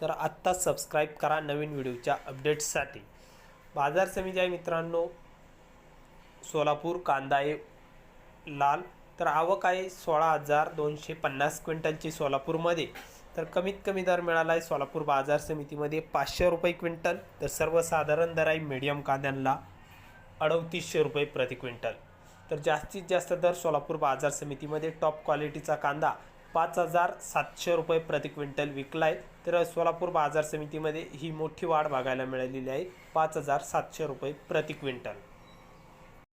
तर आत्ता सबस्क्राईब करा नवीन व्हिडिओच्या अपडेट्ससाठी बाजार समिती आहे मित्रांनो. सोलापूर कांदा आहे लाल. तर आवक आहे सोळा हजार दोनशे पन्नास क्विंटलची सोलापूरमध्ये. तर कमीत कमी दर मिळाला आहे सोलापूर बाजार समितीमध्ये पाचशे रुपये क्विंटल. तर सर्वसाधारण दर आहे मीडियम कांद्यांना अडतीसशे रुपये प्रति क्विंटल. तर जास्तीत जास्त दर सोलापूर बाजार समितीमध्ये टॉप क्वालिटीचा कांदा पाच हजार सातशे रुपये प्रति क्विंटल विकला आहे तर सोलापूर बाजार समितीमध्ये ही मोठी वाढ बघायला मिळालेली आहे. पाच हजार सातशे रुपये प्रति क्विंटल.